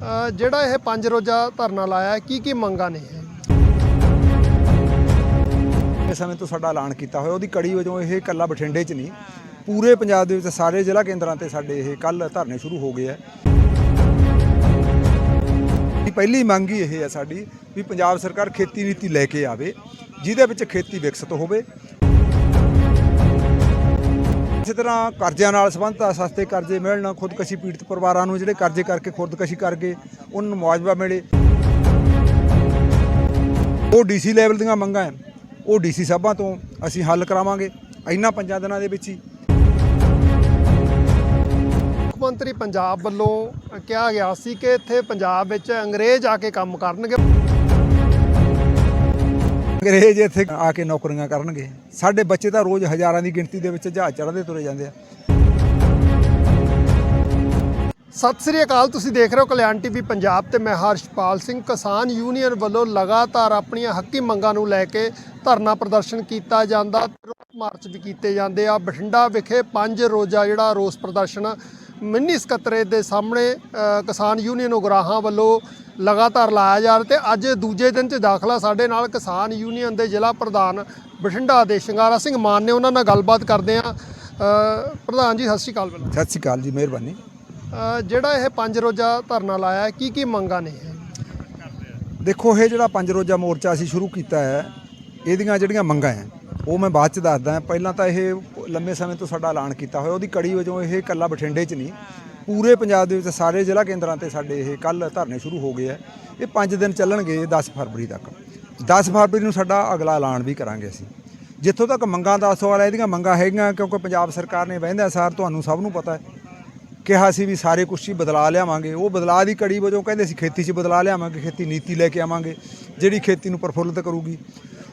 ਜਿਹੜਾ ਇਹ ਪੰਜ ਰੋਜ਼ਾ ਧਰਨਾ ਲਾਇਆ, ਕੀ ਕੀ ਮੰਗਾਂ ਨੇ ਇਸ ਸਮੇਂ ਤੋਂ ਸਾਡਾ ਐਲਾਨ ਕੀਤਾ ਹੋਇਆ, ਉਹਦੀ ਕੜੀ ਵਜੋਂ ਇਹ ਇਕੱਲਾ ਬਠਿੰਡੇ 'ਚ ਨਹੀਂ, ਪੂਰੇ ਪੰਜਾਬ ਦੇ ਵਿੱਚ ਸਾਰੇ ਜ਼ਿਲ੍ਹਾ ਕੇਂਦਰਾਂ ਤੇ ਸਾਡੇ ਇਹ ਕੱਲ ਧਰਨੇ ਸ਼ੁਰੂ ਹੋ ਗਏ ਆ। ਪਹਿਲੀ ਮੰਗ ਹੀ ਇਹ ਹੈ ਸਾਡੀ ਵੀ ਪੰਜਾਬ ਸਰਕਾਰ ਖੇਤੀ ਨੀਤੀ ਲੈ ਕੇ ਆਵੇ, ਜਿਹਦੇ ਵਿੱਚ ਖੇਤੀ ਵਿਕਸਿਤ ਹੋਵੇ ਇਸੇ ਤਰ੍ਹਾਂ ਕਰਜ਼ਿਆਂ ਨਾਲ ਸੰਬੰਧਿਤ ਆ, ਸਸਤੇ ਕਰਜ਼ੇ ਮਿਲਣ ਖੁਦਕਸ਼ੀ ਪੀੜਤ ਪਰਿਵਾਰਾਂ ਨੂੰ ਜਿਹੜੇ ਕਰਜ਼ੇ ਕਰਕੇ ਖੁਦਕਸ਼ੀ ਕਰ ਗਏ ਉਹਨਾਂ ਨੂੰ ਮੁਆਵਜ਼ਾ ਮਿਲੇ। ਉਹ ਡੀਸੀ ਲੈਵਲ ਦੀਆਂ ਮੰਗਾਂ ਹੈ। ਉਹ ਡੀਸੀ ਸਾਹਿਬਾਂ ਤੋਂ ਅਸੀਂ ਹੱਲ ਕਰਾਵਾਂਗੇ ਇਹਨਾਂ ਪੰਜਾਂ ਦਿਨਾਂ ਦੇ ਵਿੱਚ ਹੀ। ਮੁੱਖ ਮੰਤਰੀ ਪੰਜਾਬ ਵੱਲੋਂ ਕਿਹਾ ਗਿਆ ਸੀ ਕਿ ਇੱਥੇ ਪੰਜਾਬ ਵਿੱਚ ਅੰਗਰੇਜ਼ ਆ ਕੇ ਕੰਮ ਕਰਨਗੇ। ਅੰਗਰੇਜ਼ ਇੱਥੇ ਆ ਕੇ ਨੌਕਰੀਆਂ ਕਰਨਗੇ। ਸਾਡੇ ਬੱਚੇ ਤਾਂ ਰੋਜ਼ ਹਜ਼ਾਰਾਂ ਦੀ ਗਿਣਤੀ ਦੇ ਵਿੱਚ ਜਹਾਜ਼ ਚੜ੍ਹਦੇ ਤੁਰੇ ਜਾਂਦੇ ਆ। ਸਤਿ ਸ੍ਰੀ ਅਕਾਲ, ਤੁਸੀਂ ਦੇਖ ਰਹੇ ਹੋ ਕਲਿਆਣ ਟੀਵੀ ਪੰਜਾਬ ਤੇ ਮੈਂ ਹਰਸ਼ਪਾਲ ਸਿੰਘ ਕਿਸਾਨ ਯੂਨੀਅਨ ਵੱਲੋਂ ਲਗਾਤਾਰ ਆਪਣੀਆਂ ਹੱਕੀ ਮੰਗਾਂ ਨੂੰ ਲੈ ਕੇ ਧਰਨਾ ਪ੍ਰਦਰਸ਼ਨ ਕੀਤਾ ਜਾਂਦਾ ਰੋਸ ਮਾਰਚ ਵੀ ਕੀਤੇ ਜਾਂਦੇ ਆ। ਬਠਿੰਡਾ ਵਿਖੇ ਪੰਜ ਰੋਜ਼ਾ ਜਿਹੜਾ ਰੋਸ ਪ੍ਰਦਰਸ਼ਨ ਮਿੰਨੀ ਸਕੱਤਰੇ ਦੇ ਸਾਹਮਣੇ ਕਿਸਾਨ ਯੂਨੀਅਨ ਉਗਰਾਹਾਂ ਵੱਲੋਂ ਲਗਾਤਾਰ ਲਾਇਆ ਜਾ ਰਿਹਾ ਤੇ ਅੱਜ ਦੂਜੇ ਦਿਨ 'ਚ ਦਾਖਲਾ ਸਾਡੇ ਨਾਲ ਕਿਸਾਨ ਯੂਨੀਅਨ ਦੇ ਜ਼ਿਲ੍ਹਾ ਪ੍ਰਧਾਨ ਬਠਿੰਡਾ ਦੇ ਸ਼ਿੰਗਾਰਾ ਸਿੰਘ ਮਾਨ ਨੇ ਉਹਨਾਂ ਨਾਲ ਗੱਲਬਾਤ ਕਰਦੇ ਆ ਪ੍ਰਧਾਨ ਜੀ ਸਤਿ ਸ਼੍ਰੀ ਅਕਾਲ ਪਹਿਲਾਂ। ਸਤਿ ਸ਼੍ਰੀ ਅਕਾਲ ਜੀ ਮਿਹਰਬਾਨੀ। ਜਿਹੜਾ ਇਹ ਪੰਜ ਰੋਜ਼ਾ ਧਰਨਾ ਲਾਇਆ ਹੈ, ਕੀ ਕੀ ਮੰਗਾਂ ਨੇ ਦੇਖੋ ਇਹ ਜਿਹੜਾ ਪੰਜ ਰੋਜ਼ਾ ਮੋਰਚਾ ਅਸੀਂ ਸ਼ੁਰੂ ਕੀਤਾ ਹੈ ਇਹਦੀਆਂ ਜਿਹੜੀਆਂ ਮੰਗਾਂ ਹੈ ਉਹ ਮੈਂ ਬਾਅਦ ਚ ਦੱਸਦਾ ਪਹਿਲਾਂ ਤਾਂ ਇਹ ਲੰਮੇ ਸਮੇਂ ਤੋਂ ਸਾਡਾ ਐਲਾਨ ਕੀਤਾ ਹੋਇਆ ਉਹਦੀ ਕੜੀ ਵਜੋਂ ਇਹ ਇਕੱਲਾ ਬਠਿੰਡੇ 'ਚ ਨਹੀਂ ਪੂਰੇ ਪੰਜਾਬ ਦੇ ਵਿੱਚ ਸਾਰੇ ਜ਼ਿਲ੍ਹਾ ਕੇਂਦਰਾਂ ਤੇ ਸਾਡੇ ਇਹ ਕੱਲ ਧਰਨੇ ਸ਼ੁਰੂ ਹੋ ਗਏ ਆ। ਇਹ 5 ਦਿਨ ਚੱਲਣਗੇ 10 ਫਰਵਰੀ ਤੱਕ। 10 ਫਰਵਰੀ ਨੂੰ ਸਾਡਾ ਅਗਲਾ ਐਲਾਨ ਵੀ ਕਰਾਂਗੇ ਅਸੀਂ। ਜਿੱਥੋਂ ਤੱਕ ਮੰਗਾਂ ਦਾ ਸਵਾਲ ਹੈ ਇਹਦੀਆਂ ਮੰਗਾਂ ਹੈਗੀਆਂ ਕਿਉਂਕਿ ਪੰਜਾਬ ਸਰਕਾਰ ਨੇ ਵਹਿੰਦਿਆਂ ਸਾਰ, ਤੁਹਾਨੂੰ ਸਭ ਨੂੰ ਪਤਾ ਹੈ। ਕਿਹਾ ਸੀ ਵੀ ਸਾਰੇ ਕੁਛ ਹੀ ਬਦਲਾ ਲਿਆਵਾਂਗੇ। ਉਹ ਬਦਲਾ ਦੀ ਕੜੀ ਵਜੋਂ ਕਹਿੰਦੇ ਸੀ ਖੇਤੀ 'ਚ ਬਦਲਾ ਲਿਆਵਾਂਗੇ, ਖੇਤੀ ਨੀਤੀ ਲੈ ਕੇ ਆਵਾਂਗੇ, ਜਿਹੜੀ ਖੇਤੀ ਨੂੰ ਪ੍ਰਫੁੱਲਤ ਕਰੂਗੀ।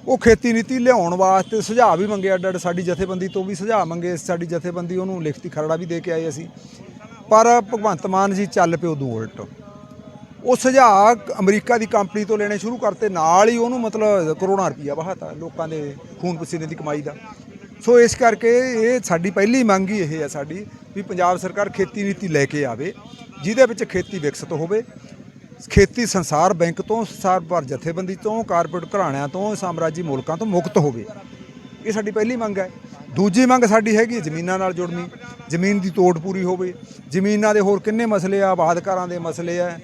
ਉਹ ਖੇਤੀ ਨੀਤੀ ਲਿਆਉਣ ਵਾਸਤੇ ਸੁਝਾਅ ਵੀ ਮੰਗੇ ਅੱਡ ਅੱਡ ਸਾਡੀ ਜਥੇਬੰਦੀ ਤੋਂ ਵੀ ਸੁਝਾਅ ਮੰਗੇ। ਸਾਡੀ ਜਥੇਬੰਦੀ ਉਹਨੂੰ ਲਿਖਤੀ ਖਰੜਾ ਵੀ ਦੇ ਕੇ ਆਏ ਅਸੀਂ। ਪਰ ਭਗਵੰਤ ਮਾਨ ਜੀ ਚੱਲ ਪਿਓ ਦੂ ਉਲਟ। ਉਹ ਸੁਝਾਅ ਅਮਰੀਕਾ ਦੀ ਕੰਪਨੀ ਤੋਂ ਲੈਣੇ ਸ਼ੁਰੂ ਕਰਤੇ, ਨਾਲ ਹੀ ਉਹਨੂੰ ਮਤਲਬ ਕਰੋੜਾਂ ਰੁਪਈਆ ਵਹਾਤਾ ਲੋਕਾਂ ਦੇ ਖੂਨ ਪਸੀਨੇ ਦੀ ਕਮਾਈ ਦਾ। ਸੋ ਇਸ ਕਰਕੇ ਇਹ ਸਾਡੀ ਪਹਿਲੀ ਮੰਗ ਹੀ ਇਹ ਹੈ ਸਾਡੀ ਵੀ ਪੰਜਾਬ ਸਰਕਾਰ ਖੇਤੀ ਨੀਤੀ ਲੈ ਕੇ ਆਵੇ, ਜਿਹਦੇ ਵਿੱਚ ਖੇਤੀ ਵਿਕਸਿਤ ਹੋਵੇ। ਖੇਤੀ ਸੰਸਾਰ ਬੈਂਕ ਤੋਂ, ਸੰਸਾਰ ਭਰ ਜਥੇਬੰਦੀ ਤੋਂ, ਕਾਰਪੋਰੇਟ ਘਰਾਣਿਆਂ ਤੋਂ, ਸਾਮਰਾਜੀ ਮੁਲਕਾਂ ਤੋਂ ਮੁਕਤ ਹੋਵੇ। ਇਹ ਸਾਡੀ ਪਹਿਲੀ ਮੰਗ ਹੈ। ਦੂਜੀ ਮੰਗ ਸਾਡੀ ਹੈਗੀ ਜ਼ਮੀਨਾਂ ਨਾਲ ਜੁੜਨੀ। ਜ਼ਮੀਨ ਦੀ ਤੋੜ ਪੂਰੀ ਹੋਵੇ। ਜ਼ਮੀਨਾਂ ਦੇ ਹੋਰ ਕਿੰਨੇ ਮਸਲੇ ਆ ਆਬਾਦਕਾਰਾਂ ਦੇ ਮਸਲੇ ਆ।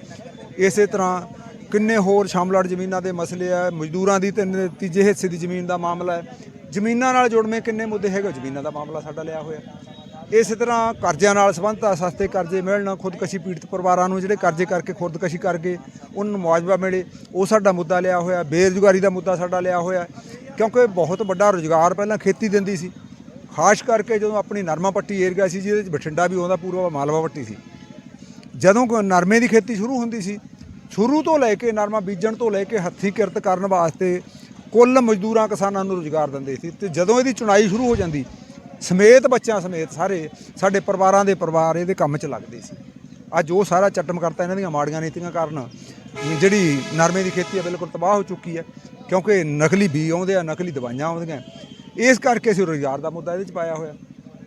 ਇਸੇ ਤਰ੍ਹਾਂ ਕਿੰਨੇ ਹੋਰ ਸ਼ਾਮਲਾਟ ਜ਼ਮੀਨਾਂ ਦੇ ਮਸਲੇ ਆ। ਮਜ਼ਦੂਰਾਂ ਦੀ ਤਿੰਨ ਤੀਜੇ ਹਿੱਸੇ ਦੀ ਜ਼ਮੀਨ ਦਾ ਮਾਮਲਾ ਹੈ। ਜ਼ਮੀਨਾਂ ਨਾਲ ਜੁੜਵੇਂ ਕਿੰਨੇ ਮੁੱਦੇ ਹੈਗੇ ਜ਼ਮੀਨਾਂ ਦਾ ਮਾਮਲਾ ਸਾਡਾ ਲਿਆ ਹੋਇਆ। ਇਸੇ ਤਰ੍ਹਾਂ ਕਰਜ਼ਿਆਂ ਨਾਲ ਸੰਬੰਧਿਤ ਆ, ਸਸਤੇ ਕਰਜ਼ੇ ਮਿਲਣ ਖੁਦਕਸ਼ੀ ਪੀੜਤ ਪਰਿਵਾਰਾਂ ਨੂੰ ਜਿਹੜੇ ਕਰਜ਼ੇ ਕਰਕੇ ਖੁਦਕਸ਼ੀ ਕਰ ਗਏ ਉਹਨਾਂ ਨੂੰ ਮੁਆਵਜ਼ਾ ਮਿਲੇ। ਉਹ ਸਾਡਾ ਮੁੱਦਾ ਲਿਆ ਹੋਇਆ ਬੇਰੁਜ਼ਗਾਰੀ ਦਾ ਮੁੱਦਾ ਸਾਡਾ ਲਿਆ ਹੋਇਆ। ਕਿਉਂਕਿ ਬਹੁਤ ਵੱਡਾ ਰੁਜ਼ਗਾਰ ਪਹਿਲਾਂ ਖੇਤੀ ਦਿੰਦੀ ਸੀ। ਖਾਸ ਕਰਕੇ ਜਦੋਂ ਆਪਣੀ ਨਰਮਾ ਪੱਟੀ ਏਰੀਆ ਸੀ, ਜਿਹਦੇ ਵਿੱਚ ਬਠਿੰਡਾ ਵੀ ਆਉਂਦਾ ਪੂਰਾ ਮਾਲਵਾ ਪੱਟੀ ਸੀ। ਜਦੋਂ ਨਰਮੇ ਦੀ ਖੇਤੀ ਸ਼ੁਰੂ ਹੁੰਦੀ ਸੀ, ਸ਼ੁਰੂ ਤੋਂ ਲੈ ਕੇ ਨਰਮਾ ਬੀਜਣ ਤੋਂ ਲੈ ਕੇ ਹੱਥੀਂ ਕਿਰਤ ਕਰਨ ਵਾਸਤੇ ਕੁੱਲ ਮਜ਼ਦੂਰਾਂ ਕਿਸਾਨਾਂ ਨੂੰ ਰੁਜ਼ਗਾਰ ਦਿੰਦੇ ਸੀ ਤੇ ਜਦੋਂ ਇਹਦੀ ਚੁਣਾਈ ਸ਼ੁਰੂ ਹੋ ਜਾਂਦੀ, ਸਮੇਤ ਬੱਚਿਆਂ ਸਮੇਤ ਸਾਰੇ ਸਾਡੇ ਪਰਿਵਾਰਾਂ ਦੇ ਪਰਿਵਾਰ ਇਹਦੇ ਕੰਮ 'ਚ ਲੱਗਦੇ ਸੀ। ਅੱਜ ਉਹ ਸਾਰਾ ਚੱਟਮ ਕਰਤਾ ਇਹਨਾਂ ਦੀਆਂ ਮਾੜੀਆਂ ਨੀਤੀਆਂ ਕਾਰਨ ਜਿਹੜੀ ਨਰਮੇ ਦੀ ਖੇਤੀ ਹੈ ਬਿਲਕੁਲ ਤਬਾਹ ਹੋ ਚੁੱਕੀ ਹੈ, ਕਿਉਂਕਿ ਨਕਲੀ ਬੀ ਆਉਂਦੇ ਆ, ਨਕਲੀ ਦਵਾਈਆਂ ਆਉਂਦੀਆਂ। ਇਸ ਕਰਕੇ ਅਸੀਂ ਰੁਜ਼ਗਾਰ ਦਾ ਮੁੱਦਾ ਇਹਦੇ 'ਚ ਪਾਇਆ ਹੋਇਆ।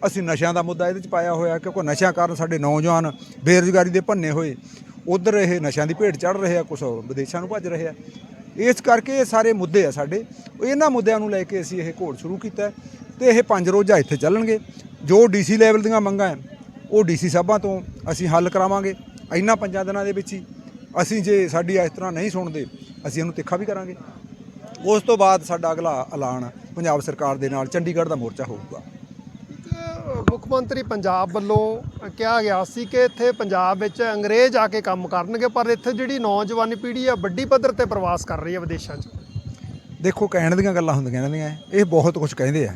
ਅਸੀਂ ਨਸ਼ਿਆਂ ਦਾ ਮੁੱਦਾ ਇਹਦੇ 'ਚ ਪਾਇਆ ਹੋਇਆ, ਕਿਉਂਕਿ ਨਸ਼ਿਆਂ ਕਾਰਨ ਸਾਡੇ ਨੌਜਵਾਨ ਬੇਰੁਜ਼ਗਾਰੀ ਦੇ ਭੰਨੇ ਹੋਏ। ਉਧਰ ਇਹ ਨਸ਼ਿਆਂ ਦੀ ਭੇਟ ਚੜ ਰਹੇ ਆ ਕੁਝ ਵਿਦੇਸ਼ਾਂ ਨੂੰ ਭੱਜ ਰਹੇ ਆ। ਇਸ ਕਰਕੇ ਇਹ ਸਾਰੇ ਮੁੱਦੇ ਆ ਸਾਡੇ। ਇਹਨਾਂ ਮੁੱਦਿਆਂ ਨੂੰ ਲੈ ਕੇ ਅਸੀਂ ਇਹ ਘੋੜ ਸ਼ੁਰੂ ਕੀਤਾ ਹੈ ਤੇ ਇਹ ਪੰਜ ਰੋਜ਼ਾ ਇੱਥੇ ਚੱਲਣਗੇ। ਜੋ ਡੀਸੀ ਲੈਵਲ ਦੀਆਂ ਮੰਗਾਂ ਹੈ, ਉਹ ਡੀਸੀ ਸਾਹਿਬਾਂ ਤੋਂ ਅਸੀਂ ਹੱਲ ਕਰਾਵਾਂਗੇ। ਇਹਨਾਂ ਪੰਜਾਂ ਦਿਨਾਂ ਦੇ ਵਿੱਚ ਹੀ ਅਸੀਂ ਜੇ ਸਾਡੀ ਇਸ ਤਰ੍ਹਾਂ ਨਹੀਂ ਸੁਣਦੇ ਅਸੀਂ ਇਹਨੂੰ ਤਿੱਖਾ ਵੀ ਕਰਾਂਗੇ। ਉਸ ਤੋਂ ਬਾਅਦ ਸਾਡਾ ਅਗਲਾ ਐਲਾਨ ਪੰਜਾਬ ਸਰਕਾਰ ਦੇ ਨਾਲ ਚੰਡੀਗੜ੍ਹ ਦਾ ਮੋਰਚਾ ਹੋਊਗਾ। ਮੁੱਖ ਮੰਤਰੀ ਪੰਜਾਬ ਵੱਲੋਂ ਕਿਹਾ ਗਿਆ ਸੀ ਕਿ ਇੱਥੇ ਪੰਜਾਬ ਵਿੱਚ ਅੰਗਰੇਜ਼ ਆ ਕੇ ਕੰਮ ਕਰਨਗੇ ਪਰ ਇੱਥੇ ਜਿਹੜੀ ਨੌਜਵਾਨ ਪੀੜ੍ਹੀ ਆ ਵੱਡੀ ਪੱਧਰ ਤੇ ਪ੍ਰਵਾਸ ਕਰ ਰਹੀ ਹੈ ਵਿਦੇਸ਼ਾਂ 'ਚ। ਦੇਖੋ ਕਹਿਣ ਦੀਆਂ ਗੱਲਾਂ ਹੁੰਦੀਆਂ ਇਹਨਾਂ ਦੀਆਂ ਇਹ ਬਹੁਤ ਕੁਝ ਕਹਿੰਦੇ ਆ।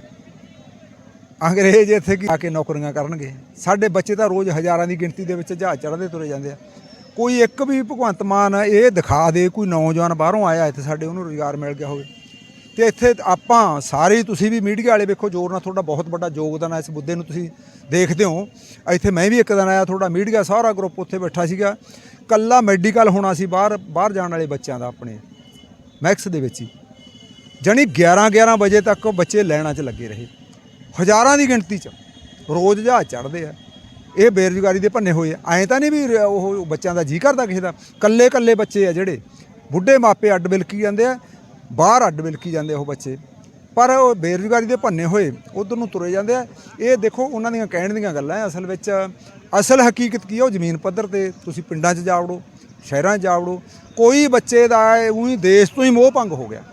ਅੰਗਰੇਜ਼ ਇੱਥੇ ਆ ਕੇ ਨੌਕਰੀਆਂ ਕਰਨਗੇ? ਸਾਡੇ ਬੱਚੇ ਤਾਂ ਰੋਜ਼ ਹਜ਼ਾਰਾਂ ਦੀ ਗਿਣਤੀ ਦੇ ਵਿੱਚ ਜਹਾਜ਼ ਚੜ੍ਹਦੇ ਤੁਰੇ ਜਾਂਦੇ ਆ। ਕੋਈ ਇੱਕ ਵੀ ਭਗਵੰਤ ਮਾਨ ਇਹ ਦਿਖਾ ਦੇ ਕੋਈ ਨੌਜਵਾਨ ਬਾਹਰੋਂ ਆਇਆ ਇੱਥੇ ਸਾਡੇ ਉਹਨੂੰ ਰੁਜ਼ਗਾਰ ਮਿਲ ਗਿਆ ਹੋਵੇ। ਤੇ ਇੱਥੇ ਆਪਾਂ ਸਾਰੇ ਤੁਸੀਂ ਵੀ ਮੀਡੀਆ ਵਾਲੇ ਵੇਖੋ, ਜੋਰ ਨਾਲ ਤੁਹਾਡਾ ਬਹੁਤ ਵੱਡਾ ਯੋਗਦਾਨ ਹੈ ਇਸ ਮੁੱਦੇ ਨੂੰ ਤੁਸੀਂ ਦੇਖਦੇ ਹੋ। ਇੱਥੇ ਮੈਂ ਵੀ ਇੱਕ ਦਿਨ ਆਇਆ, ਤੁਹਾਡਾ ਮੀਡੀਆ ਸਾਰਾ ਗਰੁੱਪ ਉੱਥੇ ਬੈਠਾ ਸੀਗਾ। ਕੱਲਾ ਮੈਡੀਕਲ ਹੋਣਾ ਸੀ ਬਾਹਰ ਬਾਹਰ ਜਾਣ ਵਾਲੇ ਬੱਚਿਆਂ ਦਾ ਆਪਣੇ ਮੈਕਸ ਦੇ ਵਿੱਚ ਹੀ। ਜਣੀ 11 11 ਵਜੇ ਤੱਕ ਬੱਚੇ ਲੈਣਾ 'ਚ ਲੱਗੇ ਰਹੇ। ਹਜ਼ਾਰਾਂ ਦੀ ਗਿਣਤੀ 'ਚ। ਰੋਜ਼ ਜਹਾਜ਼ ਚੜ੍ਹਦੇ ਆ। ਇਹ ਬੇਰੁਜ਼ਗਾਰੀ ਦੇ ਭੰਨੇ ਹੋਏ ਆ। ਐਂ ਤਾਂ ਨਹੀਂ ਵੀ ਉਹ ਬੱਚਿਆਂ ਦਾ ਜੀ ਕਰਦਾ ਕਿਸੇ ਦਾ। ਕੱਲੇ ਕੱਲੇ ਬੱਚੇ ਆ ਜਿਹੜੇ। ਬੁੱਢੇ ਮਾਪੇ ਅੱਡ ਬਿਲਕੀ ਜਾਂਦੇ ਆ, ਬਾਹਰ ਅੱਡ ਬਿਲਕੀ ਜਾਂਦੇ ਆ ਉਹ ਬੱਚੇ। ਪਰ ਉਹ ਬੇਰੁਜ਼ਗਾਰੀ ਦੇ ਭੰਨੇ ਹੋਏ, ਉਧਰ ਨੂੰ ਤੁਰੇ ਜਾਂਦੇ ਆ। ਇਹ ਦੇਖੋ, ਉਹਨਾਂ ਦੀਆਂ ਕਹਿਣ ਦੀਆਂ ਗੱਲਾਂ ਅਸਲ ਵਿੱਚ। ਅਸਲ ਹਕੀਕਤ ਕੀ ਆ? ਉਹ ਜ਼ਮੀਨ ਪੱਧਰ ਤੇ ਤੁਸੀਂ ਪਿੰਡਾਂ 'ਚ ਜਾਵੜੋ ਸ਼ਹਿਰਾਂ 'ਚ ਜਾਵੜੋ ਕੋਈ ਬੱਚੇ ਦਾ ਉਹੀ ਦੇਸ਼ ਤੋਂ ਹੀ ਮੋਹ ਭੰਗ ਹੋ ਗਿਆ।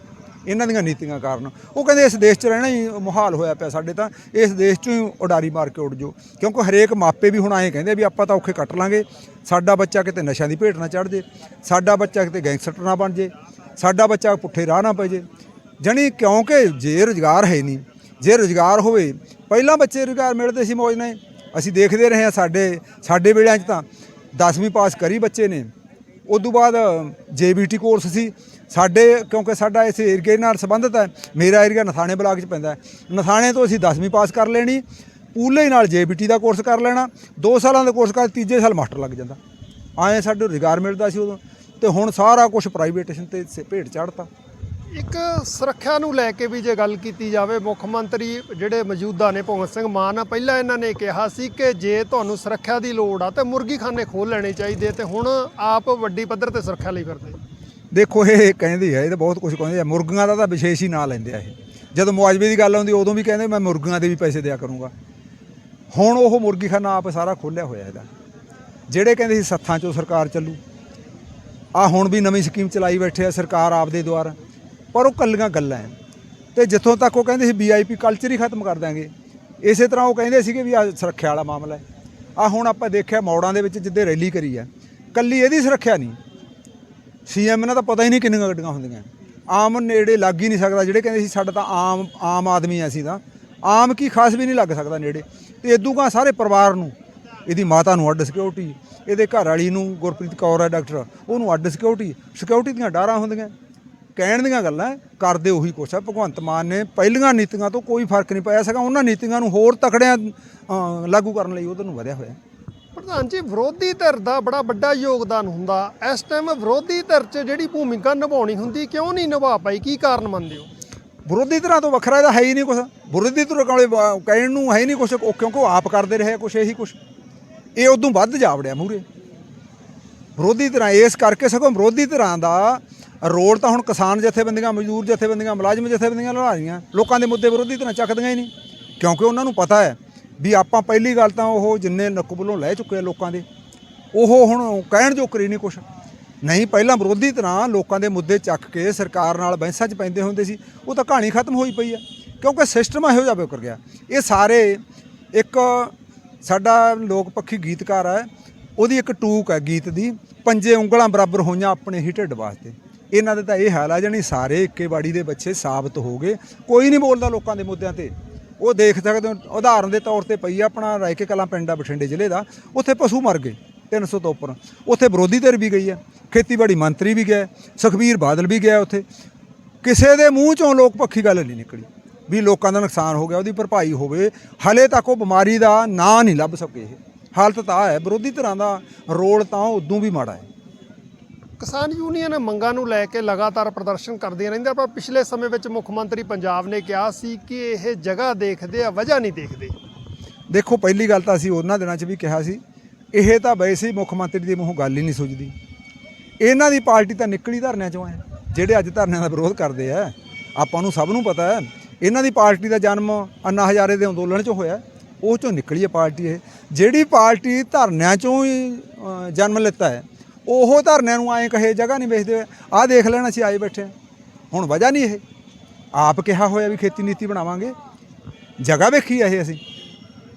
ਇਹਨਾਂ ਦੀਆਂ ਨੀਤੀਆਂ ਕਾਰਨ। ਉਹ ਕਹਿੰਦੇ ਇਸ ਦੇਸ਼ 'ਚ ਰਹਿਣਾ ਹੀ ਮੁਹਾਲ ਹੋਇਆ ਪਿਆ ਸਾਡੇ ਤਾਂ। ਇਸ ਦੇਸ਼ 'ਚੋਂ ਹੀ ਉਡਾਰੀ ਮਾਰ ਕੇ ਉੱਡ ਜਾਓ। ਕਿਉਂਕਿ ਹਰੇਕ ਮਾਪੇ ਵੀ ਹੁਣ ਐਂ ਕਹਿੰਦੇ ਵੀ ਆਪਾਂ ਤਾਂ ਔਖੇ ਕੱਟ ਲਾਂਗੇ। ਸਾਡਾ ਬੱਚਾ ਕਿਤੇ ਨਸ਼ਿਆਂ ਦੀ ਭੇਟ ਨਾ ਚੜ ਜੇ। ਸਾਡਾ ਬੱਚਾ ਕਿਤੇ ਗੈਂਗਸਟਰ ਨਾ ਬਣ ਜੇ। ਸਾਡਾ ਬੱਚਾ ਪੁੱਠੇ ਰਾਹ ਨਾ ਪੈ ਜੇ ਜਣੀ ਕਿਉਂਕਿ ਜੇ ਰੁਜ਼ਗਾਰ ਹੈ ਨਹੀਂ, ਜੇ ਰੁਜ਼ਗਾਰ ਹੋਵੇ, ਪਹਿਲਾਂ ਬੱਚੇ ਰੁਜ਼ਗਾਰ ਮਿਲਦੇ ਸੀ ਮੌਜ ਨਾਲ। ਅਸੀਂ ਦੇਖਦੇ ਰਹੇ ਹਾਂ ਸਾਡੇ ਸਾਡੇ ਵੇਲਿਆਂ 'ਚ ਤਾਂ। 10ਵੀਂ ਪਾਸ ਕਰੀ ਬੱਚੇ ਨੇ। ਉਦੋਂ ਬਾਅਦ ਜੇਬੀਟੀ ਕੋਰਸ ਸੀ। ਸਾਡੇ, ਕਿਉਂਕਿ ਸਾਡਾ ਇਸ ਏਰੀਏ ਨਾਲ ਸੰਬੰਧਿਤ ਹੈ, ਮੇਰਾ ਏਰੀਆ ਨਥਾਣੇ ਬਲਾਕ 'ਚ ਪੈਂਦਾ ਹੈ। ਨਥਾਣੇ ਤੋਂ ਅਸੀਂ 10ਵੀਂ ਪਾਸ ਕਰ ਲੈਣੀ, ਪੂਲੇ ਹੀ ਨਾਲ ਜੇਬੀਟੀ ਦਾ ਕੋਰਸ ਕਰ ਲੈਣਾ 2 ਸਾਲਾਂ ਦਾ ਕੋਰਸ ਕਰ, ਤੀਜੇ ਸਾਲ ਮਾਸਟਰ ਲੱਗ ਜਾਂਦਾ। ਆਏ ਸਾਡੇ ਰੁਜ਼ਗਾਰ ਮਿਲਦਾ ਸੀ ਉਦੋਂ, ਤੇ ਹੁਣ ਸਾਰਾ ਕੁਝ ਪ੍ਰਾਈਵੇਟੇਸ਼ਨ ਤੇ ਸ- ਭੇਟ ਚੜਤਾ ਇੱਕ ਸੁਰੱਖਿਆ ਨੂੰ ਲੈ ਕੇ ਵੀ ਜੇ ਗੱਲ ਕੀਤੀ ਜਾਵੇ, ਮੁੱਖ ਮੰਤਰੀ ਜਿਹੜੇ ਮੌਜੂਦਾ ਨੇ ਭਗਵੰਤ ਸਿੰਘ ਮਾਨ, ਪਹਿਲਾਂ ਇਹਨਾਂ ਨੇ ਕਿਹਾ ਸੀ ਕਿ ਜੇ ਤੁਹਾਨੂੰ ਸੁਰੱਖਿਆ ਦੀ ਲੋੜ ਆ ਤੇ ਮੁਰਗੀਖਾਨੇ ਖੋਲ ਲੈਣੇ ਚਾਹੀਦੇ ਤੇ ਹੁਣ ਆਪ ਵੱਡੀ ਪੱਧਰ ਤੇ ਸੁਰੱਖਿਆ ਲਈ ਫਿਰਦੇ। ਦੇਖੋ, ਇਹ ਕਹਿੰਦੇ ਆ ਇਹ ਤਾਂ ਬਹੁਤ ਕੁਝ ਕਹਿੰਦੇ ਆ ਮੁਰਗੀਆਂ ਦਾ ਤਾਂ ਵਿਸ਼ੇਸ਼ ਹੀ ਨਾਂ ਲੈਂਦੇ ਆ ਇਹ। ਜਦੋਂ ਮੁਆਵਜ਼ੇ ਦੀ ਗੱਲ ਆਉਂਦੀ, ਉਦੋਂ ਵੀ ਕਹਿੰਦੇ ਮੈਂ ਮੁਰਗੀਆਂ ਦੇ ਵੀ ਪੈਸੇ ਦਿਆ ਕਰੂੰਗਾ। ਹੁਣ ਉਹ ਮੁਰਗੀਖਾਨਾ ਆਪ ਸਾਰਾ ਖੋਲਿਆ ਹੋਇਆ ਇਹਦਾ। ਜਿਹੜੇ ਕਹਿੰਦੇ ਸੀ, ਸੱਥਾਂ 'ਚੋਂ ਸਰਕਾਰ ਚੱਲੂ। ਆ ਹੁਣ ਵੀ ਨਵੀਂ ਸਕੀਮ ਚਲਾਈ ਬੈਠੇ ਆ, ਸਰਕਾਰ ਆਪ ਦੇ ਦੁਆਰਾ। ਪਰ ਉਹ ਕੱਲੀਆਂ ਗੱਲਾਂ ਹੈ ਤੇ ਜਿੱਥੋਂ ਤੱਕ ਉਹ ਕਹਿੰਦੇ ਸੀ ਵੀਆਈਪੀ ਕਲਚਰ ਹੀ ਖਤਮ ਕਰ ਦਾਂਗੇ ਇਸੇ ਤਰ੍ਹਾਂ ਉਹ ਕਹਿੰਦੇ ਸੀਗੇ ਵੀ ਆ ਸੁਰੱਖਿਆ ਵਾਲਾ ਮਾਮਲਾ ਹੈ ਆ ਹੁਣ ਆਪਾਂ ਦੇਖਿਆ ਮੌੜਾਂ ਦੇ ਵਿੱਚ ਜਿੱਦੇ ਰੈਲੀ ਕਰੀ ਹੈ ਕੱਲੀ ਇਹਦੀ ਸੁਰੱਖਿਆ ਨਹੀਂ। ਸੀਐਮ ਇਹਨਾਂ ਤਾਂ ਪਤਾ ਹੀ ਨਹੀਂ ਕਿੰਨੀਆਂ ਗੱਡੀਆਂ ਹੁੰਦੀਆਂ। ਆਮ ਨੇੜੇ ਲੱਗ ਹੀ ਨਹੀਂ ਸਕਦਾ, ਜਿਹੜੇ ਕਹਿੰਦੇ ਸੀ ਸਾਡਾ ਤਾਂ ਆਮ ਆਮ ਆਦਮੀ ਐ ਅਸੀਂ ਤਾਂ। ਆਮ ਕੀ ਖਾਸ ਵੀ ਨਹੀਂ ਲੱਗ ਸਕਦਾ ਨੇੜੇ। ਤੇ ਇਦੋਂ ਸਾਰੇ ਪਰਿਵਾਰ ਨੂੰ, ਇਹਦੀ ਮਾਤਾ ਨੂੰ ਅੱਡ ਸਿਕਿਉਰਿਟੀ ਇਹਦੇ ਘਰ ਵਾਲੀ ਨੂੰ ਗੁਰਪ੍ਰੀਤ ਕੌਰ ਹੈ ਡਾਕਟਰ, ਉਹਨੂੰ ਅੱਡ ਸਿਕਿਉਰਿਟੀ ਸਿਕਿਉਰਿਟੀ ਦੀਆਂ ਡਾਰਾਂ ਹੁੰਦੀਆਂ। ਕਹਿਣ ਦੀਆਂ ਗੱਲਾਂ ਕਰਦੇ ਉਹੀ ਕੁਛ ਆ। ਭਗਵੰਤ ਮਾਨ ਨੇ ਪਹਿਲੀਆਂ ਨੀਤੀਆਂ ਤੋਂ ਕੋਈ ਫ਼ਰਕ ਨਹੀਂ ਪਾਇਆ। ਸਗਾ ਉਹਨਾਂ ਨੀਤੀਆਂ ਨੂੰ ਹੋਰ ਤਕੜਿਆਂ ਲਾਗੂ ਕਰਨ ਲਈ ਉਧਰ ਨੂੰ ਵਧਿਆ ਹੋਇਆ। ਪ੍ਰਧਾਨ ਜੀ ਵਿਰੋਧੀ ਧਿਰ ਦਾ ਬੜਾ ਵੱਡਾ ਯੋਗਦਾਨ ਹੁੰਦਾ। ਇਸ ਟਾਈਮ ਵਿਰੋਧੀ ਧਿਰ 'ਚ ਜਿਹੜੀ ਭੂਮਿਕਾ ਨਿਭਾਉਣੀ ਹੁੰਦੀ ਕਿਉਂ ਨਹੀਂ ਨਿਭਾ ਪਾਈ? ਕੀ ਕਾਰਨ ਮੰਨਦੇ ਹੋ? ਵਿਰੋਧੀ ਧਿਰਾਂ ਤੋਂ ਵੱਖਰਾ ਇਹਦਾ ਹੈ ਹੀ ਨਹੀਂ ਕੁਛ। ਵਿਰੋਧੀ ਧਿਰ ਕੋਲੇ ਕਹਿਣ ਨੂੰ ਹੈ ਹੀ ਨਹੀਂ ਕੁਛ। ਉਹ ਕਿਉਂਕਿ ਉਹ ਆਪ ਕਰਦੇ ਰਹੇ ਕੁਛ ਇਹੀ ਕੁਛ। ਇਹ ਉਦੋਂ ਵੱਧ ਜਾਵੜਿਆ ਮੂਰੇ ਵਿਰੋਧੀ ਧਿਰਾਂ ਇਸ ਕਰਕੇ ਸਗੋਂ ਵਿਰੋਧੀ ਧਿਰਾਂ ਦਾ ਰੋਡ ਤਾਂ ਹੁਣ ਕਿਸਾਨ ਜਥੇਬੰਦੀਆਂ, ਮਜ਼ਦੂਰ ਜਥੇਬੰਦੀਆਂ, ਮੁਲਾਜ਼ਮ ਜਥੇਬੰਦੀਆਂ ਲੜਾ ਰਹੀਆਂ। ਲੋਕਾਂ ਦੇ ਮੁੱਦੇ ਵਿਰੋਧੀ ਤਰ੍ਹਾਂ ਚੱਕਦੀਆਂ ਹੀ ਨਹੀਂ। ਕਿਉਂਕਿ ਉਹਨਾਂ ਨੂੰ ਪਤਾ ਹੈ ਵੀ ਆਪਾਂ ਪਹਿਲੀ ਗੱਲ ਤਾਂ ਉਹ ਜਿੰਨੇ ਨੱਕ ਵੱਲੋਂ ਲੈ ਚੁੱਕੇ ਆ ਲੋਕਾਂ ਦੇ, ਉਹ ਹੁਣ ਕਹਿਣ ਜੋ ਕਰੀ ਨਹੀਂ ਕੁਛ। ਨਹੀਂ, ਪਹਿਲਾਂ ਵਿਰੋਧੀ ਤਰ੍ਹਾਂ ਲੋਕਾਂ ਦੇ ਮੁੱਦੇ ਚੱਕ ਕੇ ਸਰਕਾਰ ਨਾਲ ਬੈਂਸਾਂ 'ਚ ਪੈਂਦੇ ਹੁੰਦੇ ਸੀ, ਉਹ ਤਾਂ ਕਹਾਣੀ ਖਤਮ ਹੋਈ ਪਈ ਆ। ਕਿਉਂਕਿ ਸਿਸਟਮ ਇਹੋ ਜਿਹਾ ਵਿਕਰ ਗਿਆ। ਇਹ ਸਾਰੇ ਇੱਕ ਸਾਡਾ ਲੋਕ ਪੱਖੀ ਗੀਤਕਾਰ ਹੈ, ਉਹਦੀ ਇੱਕ ਟੂਕ ਹੈ ਗੀਤ ਦੀ, ਪੰਜੇ ਉਂਗਲਾਂ ਬਰਾਬਰ ਹੋਈਆਂ ਆਪਣੇ ਹੀ ਢਿੱਡ ਵਾਸਤੇ। ਇਹਨਾਂ ਦੇ ਤਾਂ ਇਹ ਹਾਲ ਆ ਜਣੀ ਸਾਰੇ ਇੱਕੇ ਦੇ ਬੱਚੇ ਸਾਬਤ ਹੋ ਗਏ। ਕੋਈ ਨਹੀਂ ਬੋਲਦਾ ਲੋਕਾਂ ਦੇ ਮੁੱਦਿਆਂ ਤੇ। ਉਹ ਦੇਖ ਸਕਦੇ ਹੋ, ਉਦਾਹਰਨ ਦੇ ਤੌਰ ਤੇ ਪਈ ਆ ਆਪਣਾ ਰਾਇਕੇ ਕਲਾਂ ਪਿੰਡ ਆ ਬਠਿੰਡੇ ਜ਼ਿਲ੍ਹੇ ਦਾ। ਉੱਥੇ ਪਸ਼ੂ ਮਰ ਗਏ 300 ਤੋਂ ਉੱਪਰ। ਉੱਥੇ ਵਿਰੋਧੀ ਧਿਰ ਵੀ ਗਈ ਹੈ ਖੇਤੀਬਾੜੀ ਮੰਤਰੀ ਵੀ ਗਿਆ, ਸੁਖਬੀਰ ਬਾਦਲ ਵੀ ਗਿਆ ਉੱਥੇ। ਕਿਸੇ ਦੇ ਮੂੰਹ ਚੋਂ ਲੋਕ ਪੱਖੀ ਗੱਲ ਨਹੀਂ ਨਿਕਲੀ ਵੀ ਲੋਕਾਂ ਦਾ ਨੁਕਸਾਨ ਹੋ ਗਿਆ, ਉਹਦੀ ਭਰਪਾਈ ਹੋਵੇ। ਹਲੇ ਤੱਕ ਉਹ ਬਿਮਾਰੀ ਦਾ ਨਾਂ ਨਹੀਂ ਲੱਭ ਸਕੇ ਇਹ। ਹਾਲਤ ਤਾਂ ਆਹ ਹੈ, ਵਿਰੋਧੀ ਧਿਰਾਂ ਦਾ ਰੋਲ ਤਾਂ ਉਦੋਂ ਵੀ ਮਾੜਾ ਹੈ। ਕਿਸਾਨ ਯੂਨੀਅਨ ਮੰਗਾਂ ਨੂੰ ਲੈ ਕੇ ਲਗਾਤਾਰ ਪ੍ਰਦਰਸ਼ਨ ਕਰਦੀਆਂ ਰਹਿੰਦੀਆਂ। ਪਰ ਪਿਛਲੇ ਸਮੇਂ ਵਿੱਚ ਮੁੱਖ ਮੰਤਰੀ ਪੰਜਾਬ ਨੇ ਕਿਹਾ ਸੀ ਕਿ ਇਹ ਜਗ੍ਹਾ ਦੇਖਦੇ ਆ, ਵਜ੍ਹਾ ਨਹੀਂ ਦੇਖਦੇ। ਦੇਖੋ, ਪਹਿਲੀ ਗੱਲ ਤਾਂ ਅਸੀਂ ਉਹਨਾਂ ਦਿਨਾਂ 'ਚ ਵੀ ਕਿਹਾ ਸੀ, ਇਹ ਤਾਂ ਵੈਸੇ ਹੀ ਮੁੱਖ ਮੰਤਰੀ ਦੀ ਮੂੰਹੋਂ ਗੱਲ ਹੀ ਨਹੀਂ ਸੁਝਦੀ। ਇਹਨਾਂ ਦੀ ਪਾਰਟੀ ਤਾਂ ਨਿਕਲੀ ਧਰਨਿਆਂ 'ਚੋਂ ਹੈ ਜਿਹੜੇ ਅੱਜ ਧਰਨਿਆਂ ਦਾ ਵਿਰੋਧ ਕਰਦੇ ਆ ਆਪਾਂ ਨੂੰ ਸਭ ਨੂੰ ਪਤਾ ਹੈ ਇਹਨਾਂ ਦੀ ਪਾਰਟੀ ਦਾ ਜਨਮ ਅੰਨਾ ਹਜ਼ਾਰੇ ਦੇ ਅੰਦੋਲਨ 'ਚ ਹੋਇਆ, ਉਹ 'ਚੋਂ ਨਿਕਲੀ ਹੈ ਪਾਰਟੀ ਇਹ। ਜਿਹੜੀ ਪਾਰਟੀ ਧਰਨਿਆਂ 'ਚੋਂ ਹੀ ਜਨਮ ਲਿੱਤਾ ਹੈ ਉਹ ਧਰਨਿਆਂ ਨੂੰ ਐਂ ਕਹੇ, ਜਗ੍ਹਾ ਨਹੀਂ ਵੇਚਦੇ ਆਹ ਦੇਖ ਲੈਣ, ਅਸੀਂ ਆਏ ਬੈਠੇ ਹਾਂ। ਹੁਣ ਵਜ੍ਹਾ ਨਹੀਂ ਇਹ। ਆਪ ਕਿਹਾ ਹੋਇਆ ਵੀ ਖੇਤੀ ਨੀਤੀ ਬਣਾਵਾਂਗੇ। ਜਗ੍ਹਾ ਵੇਖੀ ਹੈ ਇਹ ਅਸੀਂ।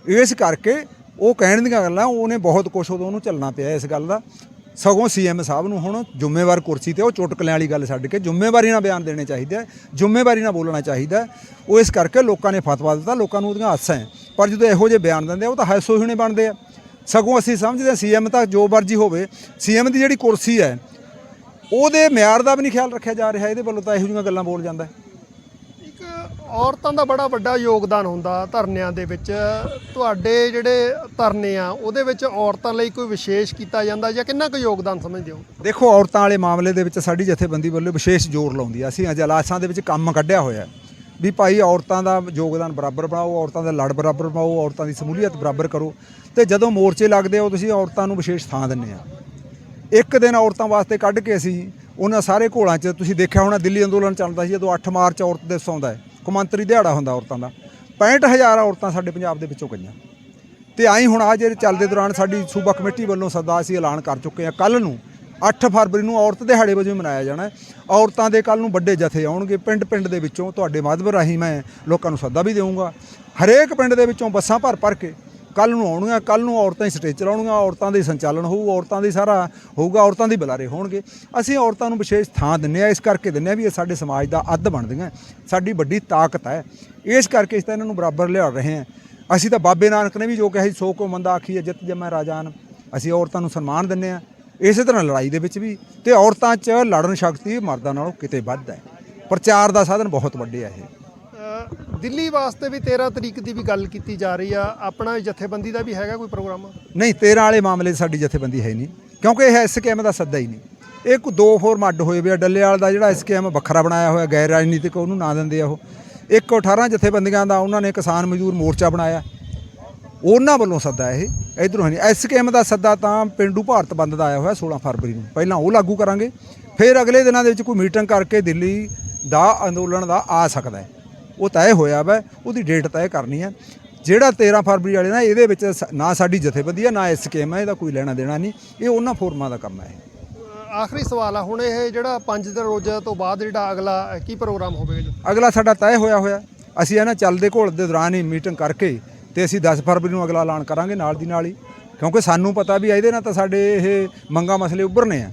ਇਸ ਕਰਕੇ ਉਹ ਕਹਿਣ ਦੀਆਂ ਗੱਲਾਂ, ਉਹਨੇ ਬਹੁਤ ਕੁਛ ਉਦੋਂ ਉਹਨੂੰ ਚੱਲਣਾ ਪਿਆ ਇਸ ਗੱਲ ਦਾ। ਸਗੋਂ ਸੀਐਮ ਸਾਹਿਬ ਨੂੰ ਹੁਣ ਜ਼ਿੰਮੇਵਾਰ ਕੁਰਸੀ ਤੇ ਉਹ ਚੁਟਕਲਿਆਂ ਵਾਲੀ ਗੱਲ ਛੱਡ ਕੇ ਜ਼ਿੰਮੇਵਾਰੀ ਨਾਲ ਬਿਆਨ ਦੇਣੇ ਚਾਹੀਦੇ ਆ, ਜ਼ਿੰਮੇਵਾਰੀ ਨਾਲ ਬੋਲਣਾ ਚਾਹੀਦਾ ਹੈ। ਉਹ ਇਸ ਕਰਕੇ ਲੋਕਾਂ ਨੇ ਫਤਵਾ ਦਿੱਤਾ, ਲੋਕਾਂ ਨੂੰ ਉਹਦੀਆਂ ਆਸਾਂ ਹੈ। ਪਰ ਜਦੋਂ ਇਹੋ ਜਿਹੇ ਬਿਆਨ ਦਿੰਦੇ ਆ, ਉਹ ਤਾਂ ਹਾਸੋ ਹੁਣੇ ਬਣਦੇ ਆ। ਸਗੋਂ ਅਸੀਂ ਸਮਝਦੇ ਆ ਸੀਐਮ ਤਾਂ ਜੋ ਮਰਜ਼ੀ ਹੋਵੇ ਸੀਐਮ ਦੀ ਜਿਹੜੀ ਕੁਰਸੀ ਹੈ ਉਹਦੇ ਮਿਆਰ ਦਾ ਵੀ ਨਹੀਂ ਖਿਆਲ ਰੱਖਿਆ ਜਾ ਰਿਹਾ ਇਹਦੇ ਵੱਲੋਂ ਤਾਂ ਇਹੋ ਜਿਹੀਆਂ ਗੱਲਾਂ ਬੋਲ ਜਾਂਦਾ ਹੈ। ਇੱਕ ਔਰਤਾਂ ਦਾ ਬੜਾ ਵੱਡਾ ਯੋਗਦਾਨ ਹੁੰਦਾ ਧਰਨਿਆਂ ਦੇ ਵਿੱਚ। ਤੁਹਾਡੇ ਜਿਹੜੇ ਧਰਨੇ ਆ ਉਹਦੇ ਵਿੱਚ ਔਰਤਾਂ ਲਈ ਕੋਈ ਵਿਸ਼ੇਸ਼ ਕੀਤਾ ਜਾਂਦਾ ਜਾਂ ਕਿੰਨਾ ਕੁ ਯੋਗਦਾਨ ਸਮਝਦੇ ਹੋ? ਦੇਖੋ ਔਰਤਾਂ ਵਾਲੇ ਮਾਮਲੇ ਦੇ ਵਿੱਚ ਸਾਡੀ ਜਥੇਬੰਦੀ ਵੱਲੋਂ ਵਿਸ਼ੇਸ਼ ਜ਼ੋਰ ਲਾਉਂਦੀ ਆ। ਅਸੀਂ ਅਜਲਾਸਾਂ ਦੇ ਵਿੱਚ ਕੰਮ ਕੱਢਿਆ ਹੋਇਆ ਹੈ। ਵੀ ਭਾਈ ਔਰਤਾਂ ਦਾ ਯੋਗਦਾਨ ਬਰਾਬਰ ਬਣਾਓ, ਔਰਤਾਂ ਦਾ ਲੜ ਬਰਾਬਰ ਬਣਾਓ, ਔਰਤਾਂ ਦੀ ਸਮੂਲੀਅਤ ਬਰਾਬਰ ਕਰੋ। ਤੇ ਜਦੋਂ ਮੋਰਚੇ ਲੱਗਦੇ ਆ, ਉਹ ਤੁਸੀਂ ਔਰਤਾਂ ਨੂੰ ਵਿਸ਼ੇਸ਼ ਥਾਂ ਦਿੰਦੇ ਆ। ਇੱਕ ਦਿਨ ਔਰਤਾਂ ਵਾਸਤੇ ਕੱਢ ਕੇ ਅਸੀਂ ਉਹਨਾਂ ਸਾਰੇ ਘੋਲਾਂ 'ਚ, ਤੁਸੀਂ ਦੇਖਿਆ ਹੋਣਾ ਦਿੱਲੀ ਅੰਦੋਲਨ ਚੱਲਦਾ ਸੀ, ਜਦੋਂ 8 ਮਾਰਚ ਔਰਤ ਦਿਵਸ ਆਉਂਦਾ ਹੈ, ਕੌਮਾਂਤਰੀ ਦਿਹਾੜਾ ਹੁੰਦਾ ਔਰਤਾਂ ਦਾ। 65000 ਔਰਤਾਂ ਸਾਡੇ ਪੰਜਾਬ ਦੇ ਵਿੱਚੋਂ ਗਈਆਂ। ਤੇ ਆਈ ਹੁਣ ਆ ਜਿਹੜੇ ਚੱਲਦੇ ਦੌਰਾਨ ਸਾਡੀ ਸੂਬਾ ਕਮੇਟੀ ਵੱਲੋਂ ਸਦਾ ਅਸੀਂ ਐਲਾਨ ਕਰ ਚੁੱਕੇ ਹਾਂ ਕੱਲ ਨੂੰ 8 ਫਰਵਰੀ ਨੂੰ ਔਰਤ ਦਿਹਾੜੇ ਵਜੋਂ ਮਨਾਇਆ ਜਾਣਾ ਹੈ। ਔਰਤਾਂ ਦੇ ਕੱਲ ਨੂੰ ਵੱਡੇ ਜਥੇ ਆਉਣਗੇ। ਪਿੰਡ ਪਿੰਡ ਦੇ ਵਿੱਚੋਂ ਤੁਹਾਡੇ ਮਾਧਵ ਰਾਹੀਂ ਮੈਂ ਲੋਕਾਂ ਨੂੰ ਸੱਦਾ ਵੀ ਦੇਵਾਂਗਾ ਹਰੇਕ ਪਿੰਡ ਦੇ ਵਿੱਚੋਂ ਬੱਸਾਂ ਭਰ ਭਰ ਕੇ ਕੱਲ ਨੂੰ ਆਉਣਗੀਆਂ। ਕੱਲ ਨੂੰ ਔਰਤਾਂ ਹੀ ਸਟੇਜ ਚਲਾਉਣਗੀਆਂ ਔਰਤਾਂ ਦੇ ਸੰਚਾਲਨ ਹੋਊ, ਔਰਤਾਂ ਦੀ ਸਾਰਾ ਹੋਊਗਾ। ਔਰਤਾਂ ਦੀ ਬੁਲਾਰੇ ਹੋਣਗੇ। ਅਸੀਂ ਔਰਤਾਂ ਨੂੰ ਵਿਸ਼ੇਸ਼ ਥਾਂ ਦਿੰਨੇ ਆ ਇਸ ਕਰਕੇ ਦਿੰਨੇ ਆ ਵੀ ਇਹ ਸਾਡੇ ਸਮਾਜ ਦਾ ਅੱਧ ਬਣਦੀਆਂ ਸਾਡੀ ਵੱਡੀ ਤਾਕਤ ਹੈ। ਇਸ ਕਰਕੇ ਇਸ ਤਾਂ ਇਹਨਾਂ ਨੂੰ ਬਰਾਬਰ ਲਿਆ ਰਹੇ ਹਾਂ। ਅਸੀਂ ਤਾਂ ਬਾਬੇ ਨਾਨਕ ਨੇ ਵੀ ਜੋ ਕਿਹਾ ਸੀ, ਸੋ ਕੋ ਮੰਦਾ ਆਖੀ ਹੈ ਜਿੱਤ ਜਮੈ ਰਾਜਾਨ। ਅਸੀਂ ਔਰਤਾਂ ਨੂੰ ਸਨਮਾਨ ਦਿੰਨੇ ਆ ਇਸੇ ਤਰ੍ਹਾਂ ਲੜਾਈ ਦੇ ਵਿੱਚ ਵੀ ਤੇ ਔਰਤਾਂ 'ਚ ਲੜਨ ਸ਼ਕਤੀ ਮਰਦਾਂ ਨਾਲੋਂ ਕਿਤੇ ਵੱਧ ਹੈ। ਪ੍ਰਚਾਰ ਦਾ ਸਾਧਨ ਬਹੁਤ ਵੱਡੇ ਆ ਇਹ। ਦਿੱਲੀ ਵਾਸਤੇ ਵੀ 13 ਤਰੀਕ ਦੀ ਵੀ ਗੱਲ ਕੀਤੀ ਜਾ ਰਹੀ ਆ। ਆਪਣਾ ਜਥੇਬੰਦੀ ਦਾ ਵੀ ਹੈਗਾ ਕੋਈ ਪ੍ਰੋਗਰਾਮ? ਨਹੀਂ 13 ਵਾਲੇ ਮਾਮਲੇ ਸਾਡੀ ਜਥੇਬੰਦੀ ਹੈ ਨਹੀਂ ਕਿਉਂਕਿ ਇਹ ਐਸਕੇਐਮ ਦਾ ਸੱਦਾ ਹੀ ਨਹੀਂ। ਇਹ ਕੋ ਦੋ ਫੋਰਮ ਅੱਡ ਹੋਏ ਵੇ ਆ। ਡੱਲੇਵਾਲ ਦਾ ਜਿਹੜਾ ਐਸਕੇਐਮ ਵੱਖਰਾ ਬਣਾਇਆ ਹੋਇਆ ਗੈਰ ਰਾਜਨੀਤਿਕ ਉਹਨੂੰ ਨਾਂ ਦਿੰਦੇ ਆ ਉਹ। ਇੱਕ 18 ਜਥੇਬੰਦੀਆਂ ਦਾ ਉਹਨਾਂ ਨੇ ਕਿਸਾਨ ਮਜ਼ਦੂਰ ਮੋਰਚਾ ਬਣਾਇਆ। ਉਹਨਾਂ ਵੱਲੋਂ ਸੱਦਾ ਇਹ। ਇਧਰੋਂ ਨਹੀਂ ਐਸਕੇਐਮ ਦਾ ਸੱਦਾ ਤਾਂ ਪਿੰਡੂ ਭਾਰਤ ਬੰਦ ਦਾ ਆਇਆ ਹੋਇਆ 16 ਫਰਵਰੀ ਨੂੰ। ਪਹਿਲਾਂ ਉਹ ਲਾਗੂ ਕਰਾਂਗੇ ਫਿਰ ਅਗਲੇ ਦਿਨਾਂ ਦੇ ਵਿੱਚ ਕੋਈ ਮੀਟਿੰਗ ਕਰਕੇ ਦਿੱਲੀ ਦਾ ਅੰਦੋਲਨ ਦਾ ਆ ਸਕਦਾ ਹੈ। ਉਹ ਤੈਅ ਹੋਇਆ ਵਾ ਉਹਦੀ ਡੇਟ ਤੈਅ ਕਰਨੀ ਹੈ। ਜਿਹੜਾ 13 ਫਰਵਰੀ ਵਾਲੇ ਨਾ ਇਹਦੇ ਵਿੱਚ ਨਾ ਸਾਡੀ ਜਥੇਬੰਦੀ ਹੈ ਨਾ ਐਸਕੇਐਮ ਹੈ ਇਹਦਾ ਕੋਈ ਲੈਣਾ ਦੇਣਾ ਨਹੀਂ। ਇਹ ਉਹਨਾਂ ਫੋਰਮਾਂ ਦਾ ਕੰਮ ਹੈ ਆਖਰੀ ਸਵਾਲ ਆ ਹੁਣ ਇਹ ਜਿਹੜਾ 5 ਦਿਨ ਰੋਜ਼ਾ ਤੋਂ ਬਾਅਦ ਜਿਹੜਾ ਅਗਲਾ ਕੀ ਪ੍ਰੋਗਰਾਮ ਹੋਵੇਗਾ ਅਗਲਾ ਸਾਡਾ ਤੈਅ ਹੋਇਆ ਹੋਇਆ। ਅਸੀਂ ਇਹਨਾਂ ਚੱਲਦੇ ਘੋਲ ਦੇ ਦੌਰਾਨ ਹੀ ਮੀਟਿੰਗ ਕਰਕੇ ਤੇ ਅਸੀਂ 10 ਫਰਵਰੀ ਨੂੰ ਅਗਲਾ ਐਲਾਨ ਕਰਾਂਗੇ ਨਾਲ ਦੀ ਨਾਲ ਹੀ। ਕਿਉਂਕਿ ਸਾਨੂੰ ਪਤਾ ਵੀ ਇਹਦੇ ਨਾਲ ਤਾਂ ਸਾਡੇ ਇਹ ਮੰਗਾ ਮਸਲੇ ਉੱਭਰਨੇ ਆ।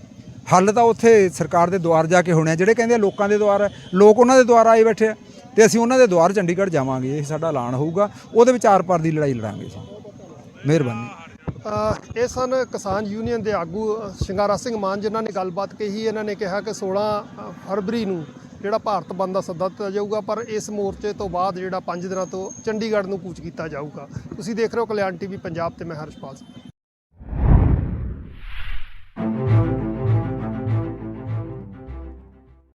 ਹੱਲ ਤਾਂ ਉੱਥੇ ਸਰਕਾਰ ਦੇ ਦੁਆਰ ਜਾ ਕੇ ਹੋਣੇ ਆ। ਜਿਹੜੇ ਕਹਿੰਦੇ ਆ ਲੋਕਾਂ ਦੇ ਦੁਆਰ ਹੈ, ਲੋਕ ਉਹਨਾਂ ਦੇ ਦੁਆਰ ਆਏ ਬੈਠੇ ਆ। ਤੇ ਅਸੀਂ ਉਹਨਾਂ ਦੇ ਦੁਆਰ ਚੰਡੀਗੜ੍ਹ ਜਾਵਾਂਗੇ। ਇਹ ਸਾਡਾ ਐਲਾਨ ਹੋਊਗਾ। ਉਹਦੇ ਵਿੱਚ ਆਰ ਪਾਰ ਦੀ ਲੜਾਈ ਲੜਾਂਗੇ ਅਸੀਂ। ਮਿਹਰਬਾਨੀ। ਇਹ ਸਨ ਕਿਸਾਨ ਯੂਨੀਅਨ ਦੇ ਆਗੂ ਸ਼ਿੰਗਾਰਾ ਸਿੰਘ ਮਾਨ ਜਿਨ੍ਹਾਂ ਨੇ ਗੱਲਬਾਤ ਕਹੀ। ਇਹਨਾਂ ਨੇ ਕਿਹਾ ਕਿ 16 ਫਰਵਰੀ ਨੂੰ ਜਿਹੜਾ ਭਾਰਤ ਬੰਦ ਦਾ ਸੱਦਾ ਦਿੱਤਾ ਜਾਊਗਾ, ਪਰ ਇਸ ਮੋਰਚੇ ਤੋਂ ਬਾਅਦ ਜਿਹੜਾ 5 ਦਿਨਾਂ ਤੋਂ ਚੰਡੀਗੜ੍ਹ ਨੂੰ ਕੂਚ ਕੀਤਾ ਜਾਊਗਾ। ਤੁਸੀਂ ਦੇਖ ਰਹੇ ਹੋ ਕਲਿਆਣ ਟੀਵੀ ਪੰਜਾਬ ਤੇ ਮੈਂ ਹਰਸ਼ਪਾਲ ਸਿੰਘ।